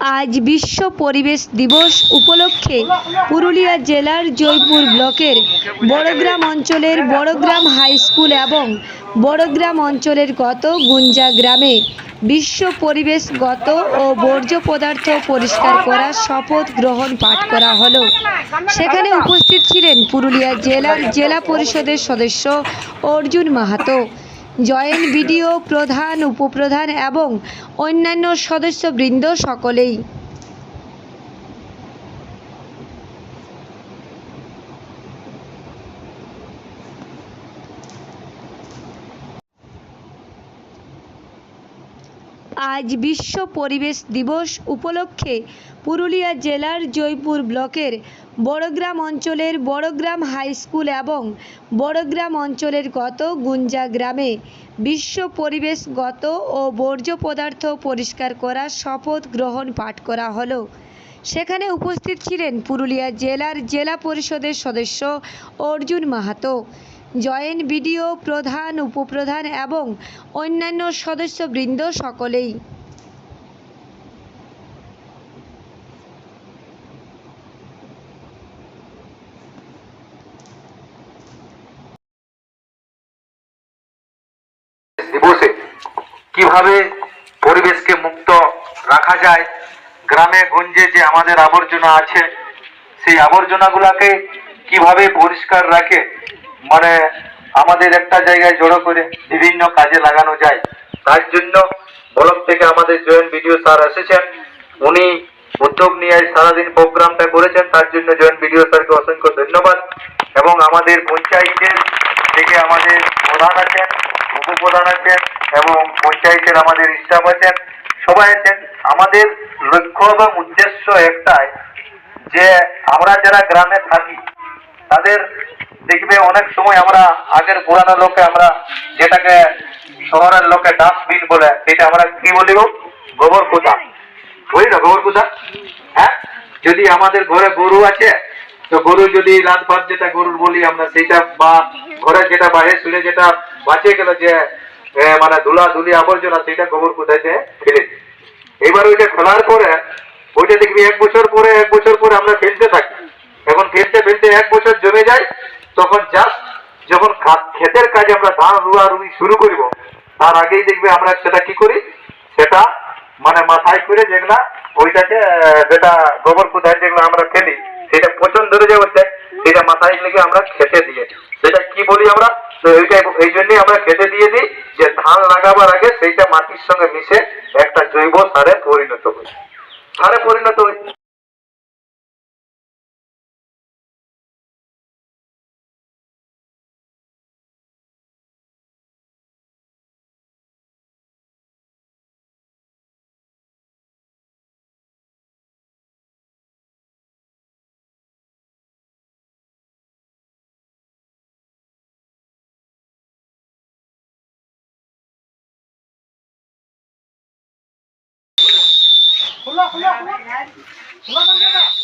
আজ বিশ্ব পরিবেশ দিবস উপলক্ষে পুরুলিয়া জেলার জয়পুর ব্লকের বড়গ্রাম অঞ্চলের বড়গ্রাম হাই স্কুল এবং বড়গ্রাম অঞ্চলের গত গুঞ্জা গ্রামে বিশ্ব পরিবেশগত ও বর্জ্য পদার্থ পরিষ্কার করার শপথ গ্রহণ পাঠ করা হলো। সেখানে উপস্থিত ছিলেন পুরুলিয়া জেলার জেলা পরিষদের সদস্য অর্জুন মাহাতো জয়েন্ট বিডিও প্রধান উপপ্রধান এবং অন্যান্য সদস্যবৃন্দ সকলেই। আজ বিশ্ব পরিবেশ দিবস উপলক্ষে পুরুলিয়া জেলার জয়পুর ব্লকের বড়গ্রাম অঞ্চলের বড়গ্রাম হাই স্কুল এবং বড়গ্রাম অঞ্চলের গত গুঞ্জা গ্রামে বিশ্ব পরিবেশগত ও বর্জ্য পদার্থ পরিষ্কার করার শপথ গ্রহণ পাঠ করা হলো। সেখানে উপস্থিত ছিলেন পুরুলিয়া জেলার জেলা পরিষদের সদস্য অর্জুন মাহাতো। জয়েন্ট বিডিও প্রধান, উপপ্রধান এবং অন্যান্য সদস্যবৃন্দ সকলেই। কীভাবে পরিবেশকে মুক্ত রাখা যায়, গ্রামে, গঞ্জে যে আমাদের আবর্জনা আছে, সেই আবর্জনাগুলাকে কীভাবে পরিষ্কার রাখে মানে আমাদের একটা জায়গায় জড়ো করে বিভিন্ন কাজে লাগানো যায়। তার জন্য ব্লক থেকে আমাদের জয়েন্ট ভিডিও স্যার এসেছেন। উনি উদ্যোগ নিয়ে সারাদিন প্রোগ্রামটা করেছেন। তার জন্য জয়েন্ট ভিডিও স্যারকে অসংখ্য ধন্যবাদ। এবং আমাদের পঞ্চায়েতের থেকে আমাদের প্রধান আছেন, উপপ্রধান আছেন এবং পঞ্চায়েতের আমাদের স্টাফ আছেন, সবাই আছেন। আমাদের লক্ষ্য এবং উদ্দেশ্য একটাই যে আমরা যারা গ্রামে থাকি তাদের দেখবে অনেক সময় আমরা আগের পুরানো লোকে আমরা যেটাকে শহরের লোকে ডাস্টবিন বলে, সেটা আমরা কি বলি গো? গোবর কোথা বুঝলি না গোবর কোথা হ্যাঁ? যদি আমাদের ঘরে গরু আছে, তো গরু যদি রাত ভাত যেটা গরুর বলি আমরা, সেটা বা ঘরে যেটা বাইরে শুনে যেটা বাঁচে গেল যে মানে ধুলা ধুলি আবর্জনা, সেটা গোবর কোথায় ফেলে এবার ওইটা খোলার পরে, ওইটা দেখবি এক বছর পরে, এক বছর পরে আমরা ফেলতে থাকি। এখন ফেলতে ফেলতে এক বছর জমে যায়, তখন জাস্ট যখন ক্ষেতের কাজে আমরা ধান, রুয়া, রুই শুরু করিব, তার আগেই দেখবে আমরা সেটা কি করি? সেটা মানে মাথায় করে যেগুলা ওইটাকে যেটা গোবর কোথায় যেগুলো আমরা ফেলি, সেটা পচন ধরে যাবে সেটা মাথায় লেগে আমরা খেতে দিয়ে সেটা কি বলি আমরা? তো এই জন্যই আমরা খেতে দিয়ে দিই যে ধান লাগাবার আগে সেইটা মাটির সঙ্গে মিশে একটা জৈব সারে পরিণত হয়। সারে পরিণত হয়।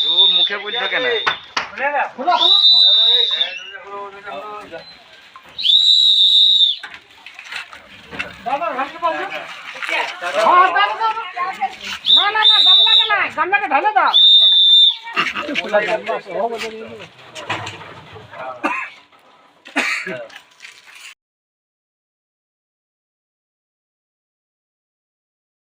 তোর মুখে বলছো কেন? না না না গামলাটা ঢালে দাও।